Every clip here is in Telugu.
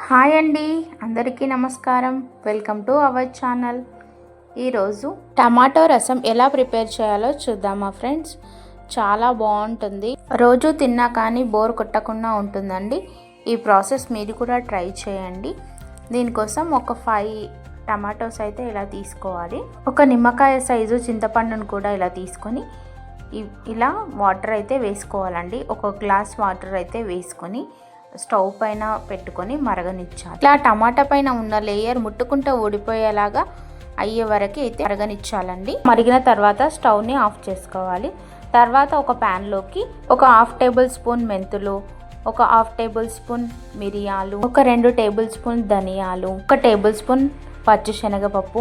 హాయ్ అండి అందరికీ నమస్కారం. Welcome to our channel. ఈరోజు టమాటో రసం ఎలా ప్రిపేర్ చేయాలో చూద్దామా ఫ్రెండ్స్? చాలా బాగుంటుంది. రోజు తిన్నా కానీ బోర్ కొట్టకుండా ఉంటుందండి. ఈ ప్రాసెస్ మీరు కూడా ట్రై చేయండి. దీనికోసం ఒక ఫైవ్ టమాటోస్ అయితే ఇలా తీసుకోవాలి. ఒక నిమ్మకాయ సైజు చింతపండును కూడా ఇలా తీసుకొని ఇ- ఇలా వాటర్ అయితే వేసుకోవాలండి. ఒక గ్లాస్ వాటర్ అయితే వేసుకొని స్టవ్ పైన పెట్టుకొని మరగనిచ్చాలి. ఇలా టమాటా పైన ఉన్న లేయర్ ముట్టుకుంటే ఊడిపోయేలాగా అయ్యే వరకు అయితే మరగనిచ్చాలండి. మరిగిన తర్వాత స్టవ్ని ఆఫ్ చేసుకోవాలి. తర్వాత ఒక ప్యాన్లోకి ఒక హాఫ్ టేబుల్ స్పూన్ మెంతులు ఒక హాఫ్ టేబుల్ స్పూన్ మిరియాలు ఒక రెండు టేబుల్ స్పూన్ ధనియాలు ఒక టేబుల్ స్పూన్ పచ్చిశనగపప్పు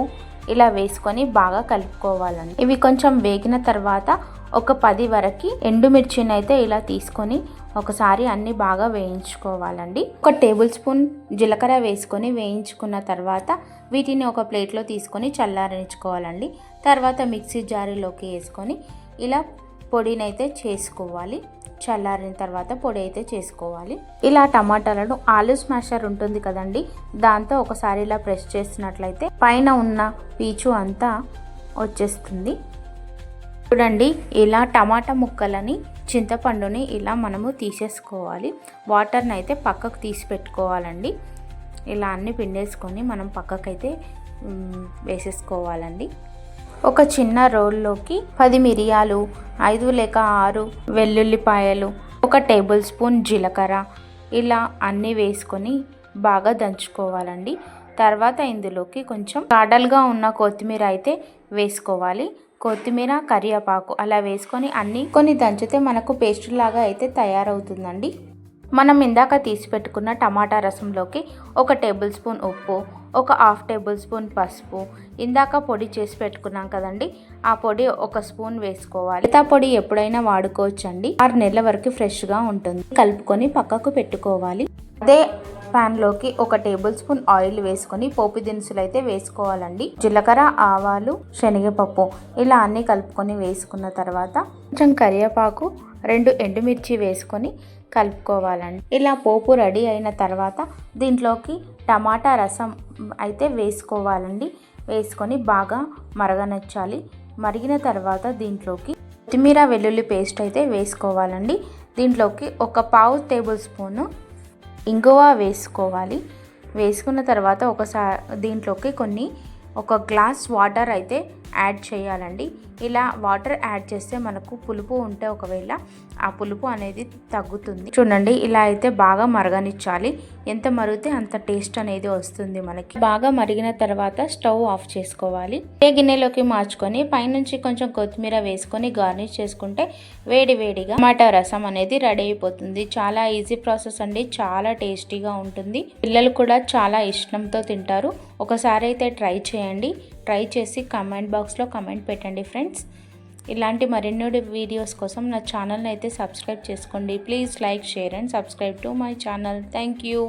ఇలా వేసుకొని బాగా కలుపుకోవాలండి. ఇవి కొంచెం వేగిన తర్వాత ఒక పది వరకు ఎండుమిర్చిని అయితే ఇలా తీసుకొని ఒకసారి అన్ని బాగా వేయించుకోవాలండి. ఒక టేబుల్ స్పూన్ జీలకర్ర వేసుకొని వేయించుకున్న తర్వాత వీటిని ఒక ప్లేట్లో తీసుకొని చల్లారించుకోవాలండి తర్వాత మిక్సీ జారీలోకి వేసుకొని ఇలా పొడినైతే చేసుకోవాలి. చల్లారిన తర్వాత పొడి అయితే చేసుకోవాలి. ఇలా టమాటాలను ఆలు స్మాషర్ ఉంటుంది కదండి దాంతో ఒకసారి ఇలా ప్రెస్ చేసినట్లయితే పైన ఉన్న పీచు అంతా వచ్చేస్తుంది. చూడండి ఇలా టమాటా ముక్కలని చింతపండుని ఇలా మనము తీసేసుకోవాలి. వాటర్ని అయితే పక్కకు తీసి పెట్టుకోవాలండి. ఇలా అన్ని పిండేసుకొని మనం పక్కకైతే వేసేసుకోవాలండి. ఒక చిన్న రోల్లోకి పది మిరియాలు ఐదు లేక ఆరు వెల్లుల్లిపాయలు ఒక టేబుల్ స్పూన్ జీలకర్ర ఇలా అన్నీ వేసుకొని బాగా దంచుకోవాలండి. తర్వాత ఇందులోకి కొంచెం కాడలుగా ఉన్న కొత్తిమీర అయితే వేసుకోవాలి. కొత్తిమీర కరివేపాకు అలా వేసుకొని అన్నీ కొన్ని దంచితే మనకు పేస్ట్ లాగా అయితే తయారవుతుందండి. మనం ఇందాక తీసి పెట్టుకున్న టమాటా రసంలోకి ఒక టేబుల్ స్పూన్ ఉప్పు ఒక హాఫ్ టేబుల్ స్పూన్ పసుపు ఇందాక పొడి చేసి పెట్టుకున్నాం కదండి. ఆ పొడి ఒక స్పూన్ వేసుకోవాలి. మిగతా పొడి ఎప్పుడైనా వాడుకోవచ్చండి. ఆరు నెలల వరకు ఫ్రెష్గా ఉంటుంది. కలుపుకొని పక్కకు పెట్టుకోవాలి. అదే ప్యాన్లోకి ఒక టేబుల్ స్పూన్ ఆయిల్ వేసుకొని పోపు దినుసులు అయితే వేసుకోవాలండి. జీలకర్ర ఆవాలు శనగపప్పు ఇలా అన్నీ కలుపుకొని వేసుకున్న తర్వాత కొంచెం కరివేపాకు రెండు ఎండుమిర్చి వేసుకొని కలుపుకోవాలండి. ఇలా పోపు రెడీ అయిన తర్వాత దీంట్లోకి టమాటా రసం అయితే వేసుకోవాలండి. వేసుకొని బాగా మరగనచ్చాలి. మరిగిన తర్వాత దీంట్లోకి కొత్తిమీర వెల్లుల్లి పేస్ట్ అయితే వేసుకోవాలండి. దీంట్లోకి ఒక పావు టేబుల్ స్పూను ఇంగువ వేసుకోవాలి. వేసుకున్న తర్వాత ఒకసారి దీంట్లోకి కొన్ని ఒక గ్లాస్ వాటర్ అయితే యాడ్ చేయాలండి. ఇలా వాటర్ యాడ్ చేస్తే మనకు పులుపు ఉంటే ఒకవేళ ఆ పులుపు అనేది తగ్గుతుంది. చూడండి ఇలా అయితే బాగా మరగనిచ్చాలి. ఎంత మరిగితే అంత టేస్ట్ అనేది వస్తుంది మనకి. బాగా మరిగిన తర్వాత స్టవ్ ఆఫ్ చేసుకోవాలి. ఏ గిన్నెలోకి మార్చుకొని పైనుంచి కొంచెం కొత్తిమీర వేసుకొని గార్నిష్ చేసుకుంటే వేడి వేడిగా టమాటా రసం అనేది రెడీ అయిపోతుంది. చాలా ఈజీ ప్రాసెస్ అండి. చాలా టేస్టీగా ఉంటుంది. పిల్లలు కూడా చాలా ఇష్టంతో తింటారు. ఒకసారి అయితే ట్రై చేయండి. ట్రై చేసి కమెంట్ బాక్స్లో కమెంట్ పెట్టండి ఫ్రెండ్స్ ఇలాంటి మరిన్ని వీడియోస్ కోసం నా ఛానల్ని అయితే సబ్స్క్రైబ్ చేసుకోండి. Please like share and subscribe to my channel thank you